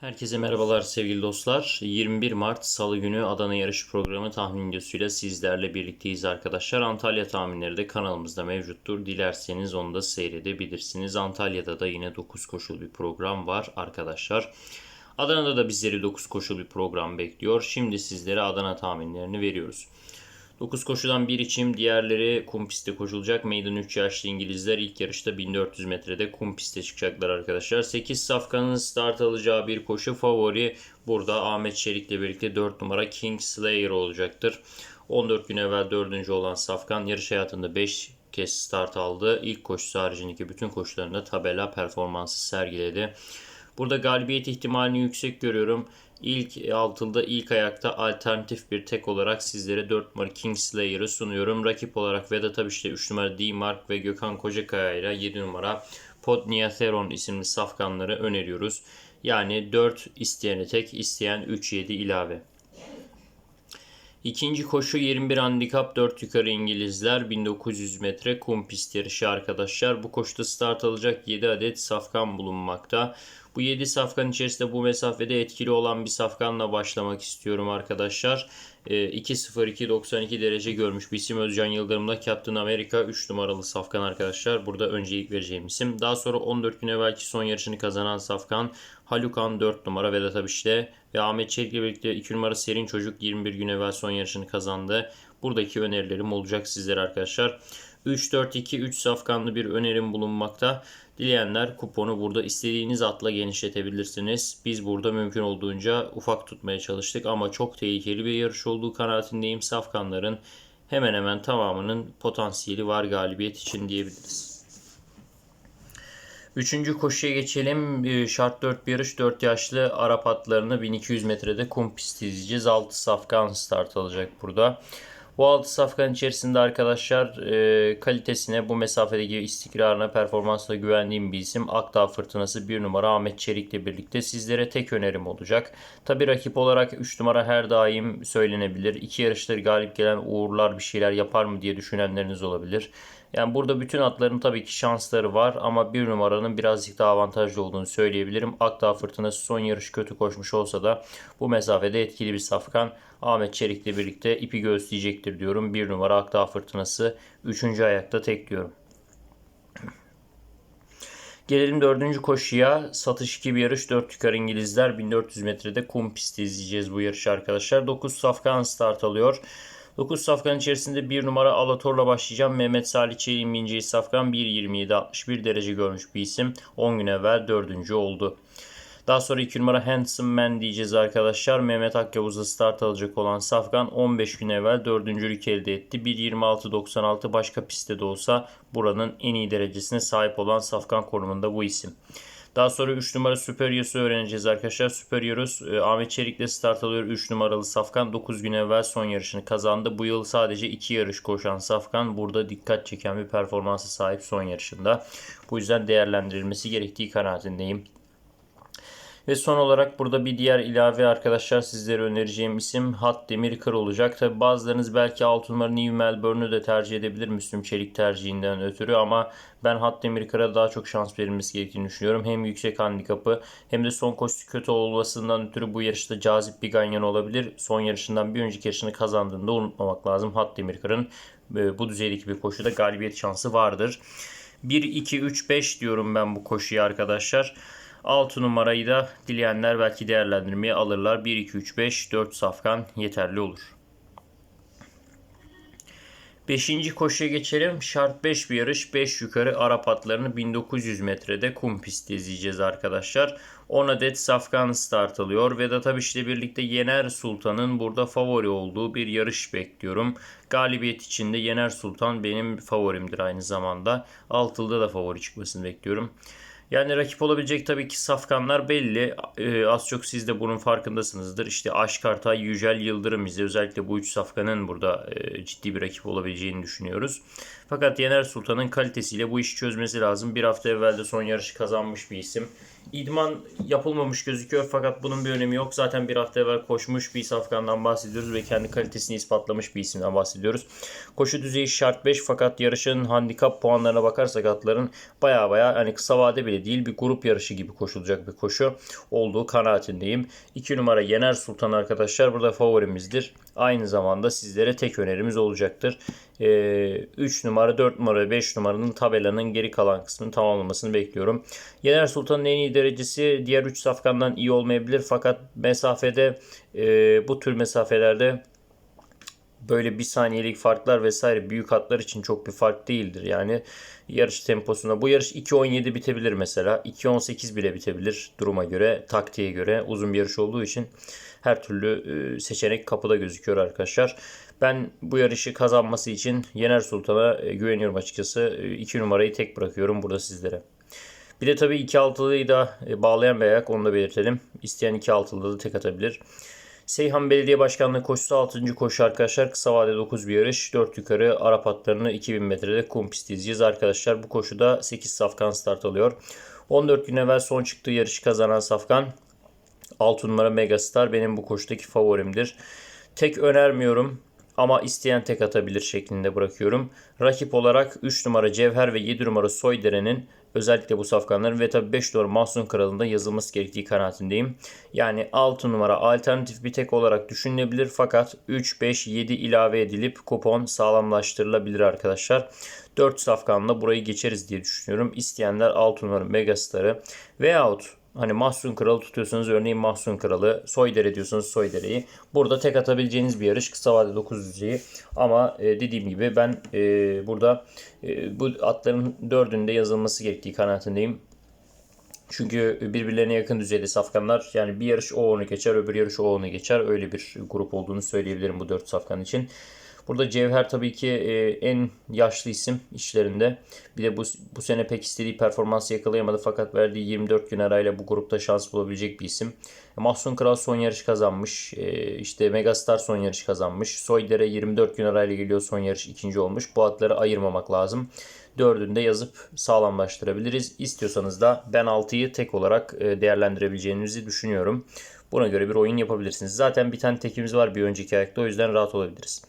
Herkese merhabalar sevgili dostlar. 21 Mart Salı günü Adana yarış programı tahmin videosuyla sizlerle birlikteyiz arkadaşlar. Antalya tahminleri de kanalımızda mevcuttur. Dilerseniz onu da seyredebilirsiniz. Antalya'da da yine 9 koşul bir program var arkadaşlar. Adana'da da bizleri 9 koşul bir program bekliyor. Şimdi sizlere Adana tahminlerini veriyoruz. 9 koşudan bir içim, diğerleri kum pistte koşulacak. Meydan 3 yaşlı İngilizler ilk yarışta 1400 metrede kum pistte çıkacaklar arkadaşlar. 8 safkanın start alacağı bir koşu favori. Burada Ahmet Çelik'le birlikte 4 numara King Slayer olacaktır. 14 gün evvel 4. olan Safkan yarış hayatında 5 kez start aldı. İlk koşusu haricindeki bütün koşularında tabela performansı sergiledi. Burada galibiyet ihtimalini yüksek görüyorum. İlk altında ilk ayakta alternatif bir tek olarak sizlere 4 numara Kingslayer'ı sunuyorum. Rakip olarak Vedat Abiş'te 3 numara D-Mark ve Gökhan Kocakaya ile 7 numara Podniatheron isimli safkanları öneriyoruz. Yani 4 isteyene tek, isteyen 3-7 ilave. İkinci koşu 21 handikap 4 yukarı İngilizler 1900 metre kum pist yarışı arkadaşlar. Bu koşuda start alacak 7 adet safkan bulunmakta. Bu 7 safkan içerisinde bu mesafede etkili olan bir safkanla başlamak istiyorum arkadaşlar. 2.02.92 derece görmüş bir isim Özcan Yıldırım'da Captain America 3 numaralı safkan arkadaşlar. Burada öncelik vereceğim isim. Daha sonra 14 gün evvelki son yarışını kazanan safkan Halukan 4 numara Vedat Abiş'te ve Ahmet Çelik'le birlikte 2 numara Serin Çocuk 21 gün evvel son yarışını kazandı. Buradaki önerilerim olacak sizlere arkadaşlar. 3-4-2-3 safkanlı bir önerim bulunmakta. Dileyenler kuponu burada istediğiniz atla genişletebilirsiniz. Biz burada mümkün olduğunca ufak tutmaya çalıştık ama çok tehlikeli bir yarış olduğu kanaatindeyim. Safkanların hemen hemen tamamının potansiyeli var galibiyet için diyebiliriz. Üçüncü koşuya geçelim. Ee, Şart 4 bir yarış 4 yaşlı Arap atlarını 1200 metrede kum pisti izleyeceğiz. 6 safkan start alacak burada. Bu 6 safkan içerisinde arkadaşlar e, kalitesine, bu mesafedeki istikrarına, performansına güvendiğim bir isim. Akdağ Fırtınası 1 numara Ahmet Çelik'le birlikte sizlere tek önerim olacak. Tabi rakip olarak 3 numara her daim söylenebilir. 2 yarıştır galip gelen Uğurlar bir şeyler yapar mı diye düşünenleriniz olabilir. Yani burada bütün atların tabii ki şansları var ama bir numaranın birazcık daha avantajlı olduğunu söyleyebilirim. Akdağ Fırtınası son yarış kötü koşmuş olsa da bu mesafede etkili bir safkan. Ahmet Çelik'le birlikte ipi göğüsleyecektir diyorum. Bir numara Akdağ Fırtınası. Üçüncü ayakta tek diyorum. Gelelim dördüncü koşuya. Satış 2 bir yarış. 4 yukarı İngilizler. 1400 metrede kum pisti izleyeceğiz bu yarışı arkadaşlar. 9 safkan start alıyor. 9 safkan içerisinde 1 numara Alator'la başlayacağım. Mehmet Salih Çelik'in bineceği safkan 1.27.61 derece görmüş bir isim. 10 gün evvel 4. oldu. Daha sonra 2 numara Handsome Man diyeceğiz arkadaşlar. Mehmet Akyavuz'da start alacak olan Safkan 15 gün evvel 4. elde etti. 1.26.96 başka pistte de olsa buranın en iyi derecesine sahip olan Safkan konumunda bu isim. Daha sonra 3 numara Superior'u öğreneceğiz arkadaşlar. Superior'us e, Ahmet Çelik'le start alıyor. 3 numaralı Safkan 9 gün evvel son yarışını kazandı. Bu yıl sadece 2 yarış koşan Safkan burada dikkat çeken bir performansa sahip son yarışında. Bu yüzden değerlendirilmesi gerektiği kanaatindeyim. Ve son olarak burada bir diğer ilave arkadaşlar sizlere önereceğim isim Hat Demir Kır olacak. Tabi bazılarınız belki 6 numara New Melbourne'ü de tercih edebilir Müslüm Çelik tercihinden ötürü ama ben Hat Demir Kır'a daha çok şans verilmesi gerektiğini düşünüyorum. Hem yüksek handikapı hem de son koşusu kötü olmasından ötürü bu yarışta cazip bir ganyan olabilir. Son yarışından bir önceki yarışını kazandığında unutmamak lazım. Hat Demir Kır'ın e, bu düzeydeki bir koşuda galibiyet şansı vardır. 1, 2, 3, 5 diyorum ben bu koşuya arkadaşlar. 6 numarayı da dileyenler belki değerlendirmeye alırlar. 1, 2, 3, 5, 4 safkan yeterli olur. 5. koşuya geçelim. Şart 5 bir yarış. 5 yukarı Arap atlarını 1900 metrede kum pisti izleyeceğiz arkadaşlar. 10 adet safkan start alıyor. Vedat Abiş ile birlikte Yener Sultan'ın burada favori olduğu bir yarış bekliyorum. Galibiyet içinde Yener Sultan benim favorimdir aynı zamanda. Altılda da favori çıkmasını bekliyorum. Yani rakip olabilecek tabii ki safkanlar belli. Ee, az çok siz de bunun farkındasınızdır. İşte Aşkartay, Yücel Yıldırım bize özellikle bu üç safkanın burada e, ciddi bir rakip olabileceğini düşünüyoruz. Fakat Yener Sultan'ın kalitesiyle bu işi çözmesi lazım. Bir hafta evvel de son yarışı kazanmış bir isim. İdman yapılmamış gözüküyor fakat bunun bir önemi yok. Zaten bir hafta evvel koşmuş bir safkandan bahsediyoruz ve kendi kalitesini ispatlamış bir isimden bahsediyoruz. Koşu düzeyi şart 5 fakat yarışın handikap puanlarına bakarsak atların baya baya hani kısa vade bile değil bir grup yarışı gibi koşulacak bir koşu olduğu kanaatindeyim. 2 numara Yener Sultan arkadaşlar burada favorimizdir. Aynı zamanda sizlere tek önerimiz olacaktır. 3 ee, numara, 4 numara, 5 numaranın tabelanın geri kalan kısmını tamamlamasını bekliyorum. Yener Sultan'ın en iyi derecesi diğer 3 safkandan iyi olmayabilir fakat mesafede e, bu tür mesafelerde böyle bir saniyelik farklar vesaire büyük hatlar için çok bir fark değildir. Yani yarış temposunda bu yarış 2.17 bitebilir mesela. 2.18 bile bitebilir duruma göre, taktiğe göre uzun bir yarış olduğu için her türlü e, seçenek kapıda gözüküyor arkadaşlar. Ben bu yarışı kazanması için Yener Sultan'a e, güveniyorum açıkçası. 2 numarayı tek bırakıyorum burada sizlere. Bir de tabii 2-6'lıyı da e, bağlayan bir ayak onu da belirtelim. İsteyen 2-6'lı da tek atabilir. Seyhan Belediye Başkanlığı koşusu 6. koşu arkadaşlar. Kısa vadede 9 bir yarış. 4 yukarı Arap atlarını 2000 metrede kum pist izleyeceğiz arkadaşlar. Bu koşuda 8 safkan start alıyor. 14 gün evvel son çıktığı yarışı kazanan safkan 6 numara Megastar benim bu koşudaki favorimdir. Tek önermiyorum ama isteyen tek atabilir şeklinde bırakıyorum. Rakip olarak 3 numara Cevher ve 7 numara Soydere'nin özellikle bu safkanların ve tabi 5 numara Mahsun Kralı'nda yazılması gerektiği kanaatindeyim. Yani 6 numara alternatif bir tek olarak düşünülebilir fakat 3, 5, 7 ilave edilip kupon sağlamlaştırılabilir arkadaşlar. 4 safkanla burayı geçeriz diye düşünüyorum. İsteyenler 6 numara Megastar'ı veyahut Hani Mahsun Kralı tutuyorsanız örneğin Mahsun Kralı, Soydere diyorsanız Soydere'yi. Burada tek atabileceğiniz bir yarış kısa vade 9 düzeyi. Ama e, dediğim gibi ben e, burada e, bu atların dördünde yazılması gerektiği kanaatindeyim. Çünkü birbirlerine yakın düzeyde safkanlar. Yani bir yarış o onu geçer, öbür yarış o onu geçer. Öyle bir grup olduğunu söyleyebilirim bu dört safkan için. Burada Cevher tabii ki e, en yaşlı isim işlerinde. Bir de bu, bu sene pek istediği performansı yakalayamadı fakat verdiği 24 gün arayla bu grupta şans bulabilecek bir isim. Mahsun Kral son yarış kazanmış. E, işte Megastar son yarış kazanmış. Soydere 24 gün arayla geliyor son yarış ikinci olmuş. Bu atları ayırmamak lazım. Dördünde yazıp sağlamlaştırabiliriz. İstiyorsanız da ben 6'yı tek olarak e, değerlendirebileceğinizi düşünüyorum. Buna göre bir oyun yapabilirsiniz. Zaten bir tane tekimiz var bir önceki ayakta o yüzden rahat olabiliriz.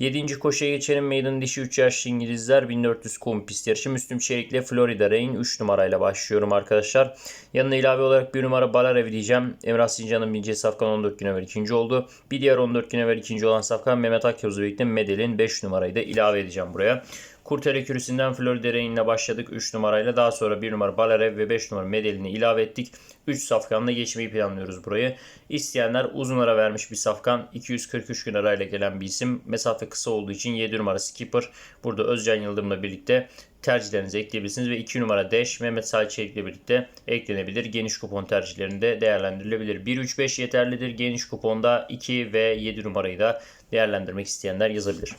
7. koşuya geçelim. Meydan dişi 3 yaşlı İngilizler 1400 kum pist yarışı. Müslüm Çelik'le Florida Rain 3 numarayla başlıyorum arkadaşlar. Yanına ilave olarak bir numara Balarev diyeceğim. Emrah Sincan'ın bineceği Safkan 14 gün evvel ikinci oldu. Bir diğer 14 gün evvel ikinci olan Safkan Mehmet Akyavuz'la birlikte Medel'in 5 numarayı da ilave edeceğim buraya. Kurtele kürüsünden Florida Rain'le başladık 3 numarayla. Daha sonra 1 numara Balarev ve 5 numara Medel'ini ilave ettik. 3 safkanla geçmeyi planlıyoruz burayı. İsteyenler uzun ara vermiş bir safkan. 243 gün arayla gelen bir isim. Mesafe kısa olduğu için 7 numara Skipper. Burada Özcan Yıldırım'la birlikte tercihlerinizi ekleyebilirsiniz ve 2 numara Dash Mehmet Salçe ile birlikte eklenebilir. Geniş kupon tercihlerinde değerlendirilebilir. 1-3-5 yeterlidir. Geniş kuponda 2 ve 7 numarayı da değerlendirmek isteyenler yazabilir.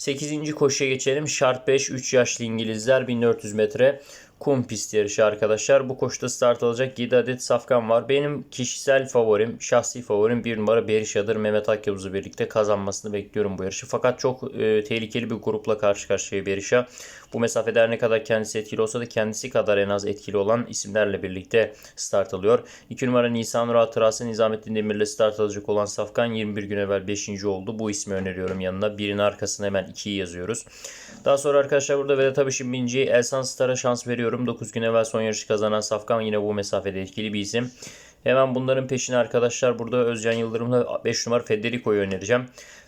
8. koşuya geçelim. Şart 5 3 yaşlı İngilizler 1400 metre kum pist yarışı arkadaşlar. Bu koşuda start alacak 7 adet safkan var. Benim kişisel favorim, şahsi favorim bir numara Berisha'dır. Mehmet Akyavuz'u birlikte kazanmasını bekliyorum bu yarışı. Fakat çok e, tehlikeli bir grupla karşı karşıya Berisha. Bu mesafede her ne kadar kendisi etkili olsa da kendisi kadar en az etkili olan isimlerle birlikte start alıyor. 2 numara Nisan Rahat Rası Nizamettin Demir'le start alacak olan Safkan 21 gün evvel 5. oldu. Bu ismi öneriyorum yanına. Birinin arkasına hemen 2'yi yazıyoruz. Daha sonra arkadaşlar burada Vedat Abiş'in bineceği Elsan Star'a şans veriyorum. 9 gün evvel son yarışı kazanan Safkan yine bu mesafede etkili bir isim. Hemen bunların peşine arkadaşlar burada Özcan Yıldırım'la 5 numara Federico'yu önereceğim.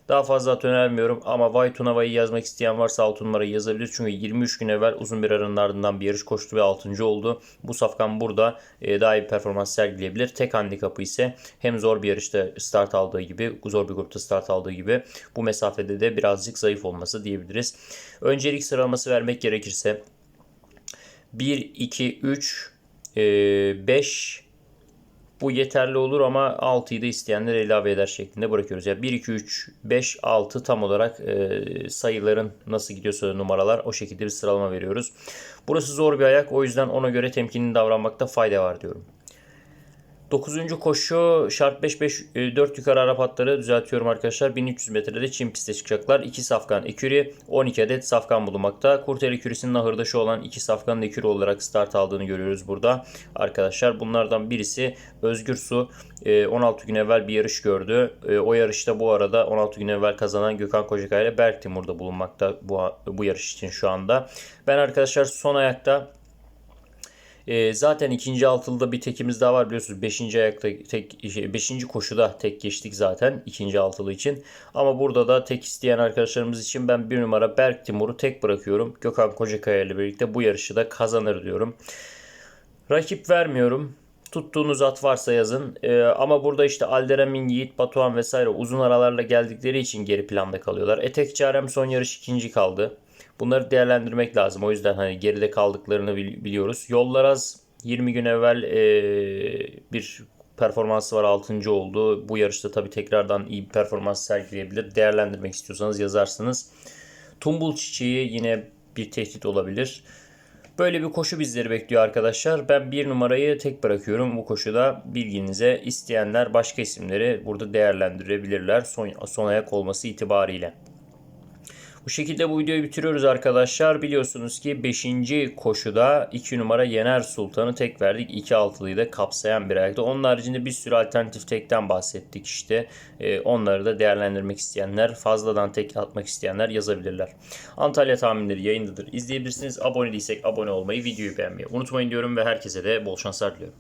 Daha fazla at önermiyorum ama Vay Tunava'yı yazmak isteyen varsa 6 numarayı yazabilir. Çünkü 23 gün evvel uzun bir aranın ardından bir yarış koştu ve 6. oldu. Bu safkan burada e, daha iyi bir performans sergileyebilir. Tek handikapı ise hem zor bir yarışta start aldığı gibi, zor bir grupta start aldığı gibi bu mesafede de birazcık zayıf olması diyebiliriz. Öncelik sıralaması vermek gerekirse 1, 2, 3, 5, bu yeterli olur ama 6'yı da isteyenler ilave eder şeklinde bırakıyoruz. Yani 1, 2, 3, 5, 6 tam olarak e, sayıların nasıl gidiyorsa numaralar o şekilde bir sıralama veriyoruz. Burası zor bir ayak o yüzden ona göre temkinli davranmakta fayda var diyorum. 9. koşu şart 5-5 4 yukarı Arap atları düzeltiyorum arkadaşlar. 1300 metrede Çin piste çıkacaklar. 2 safkan eküri 12 adet safkan bulunmakta. Kurtel ekürisinin ahırdaşı olan 2 safkanın eküri olarak start aldığını görüyoruz burada. Arkadaşlar bunlardan birisi Özgür Su. Ee, 16 gün evvel bir yarış gördü. Ee, O yarışta bu arada 16 gün evvel kazanan Gökhan Kocakay ile Berk Timur da bulunmakta bu, bu yarış için şu anda. Ben arkadaşlar son ayakta e, zaten ikinci altılıda bir tekimiz daha var biliyorsunuz. Beşinci ayakta tek, şey, beşinci koşuda tek geçtik zaten ikinci altılı için. Ama burada da tek isteyen arkadaşlarımız için ben bir numara Berk Timur'u tek bırakıyorum. Gökhan Kocakaya ile birlikte bu yarışı da kazanır diyorum. Rakip vermiyorum. Tuttuğunuz at varsa yazın. Ee, ama burada işte Alderamin, Yiğit, Batuhan vesaire uzun aralarla geldikleri için geri planda kalıyorlar. Etek Çarem son yarış ikinci kaldı. Bunları değerlendirmek lazım. O yüzden hani geride kaldıklarını bil- biliyoruz. Yollar 20 gün evvel ee, bir performansı var 6. oldu. Bu yarışta tabii tekrardan iyi bir performans sergileyebilir. Değerlendirmek istiyorsanız yazarsınız. Tumbul çiçeği yine bir tehdit olabilir. Böyle bir koşu bizleri bekliyor arkadaşlar. Ben bir numarayı tek bırakıyorum bu koşuda. Bilginize isteyenler başka isimleri burada değerlendirebilirler son, son ayak olması itibariyle. Bu şekilde bu videoyu bitiriyoruz arkadaşlar. Biliyorsunuz ki 5. koşuda 2 numara Yener Sultan'ı tek verdik. 2 altılıyı da kapsayan bir ayakta. Onun haricinde bir sürü alternatif tekten bahsettik işte. Ee, onları da değerlendirmek isteyenler, fazladan tek atmak isteyenler yazabilirler. Antalya tahminleri yayındadır. İzleyebilirsiniz. Abone değilsek abone olmayı, videoyu beğenmeyi unutmayın diyorum ve herkese de bol şanslar diliyorum.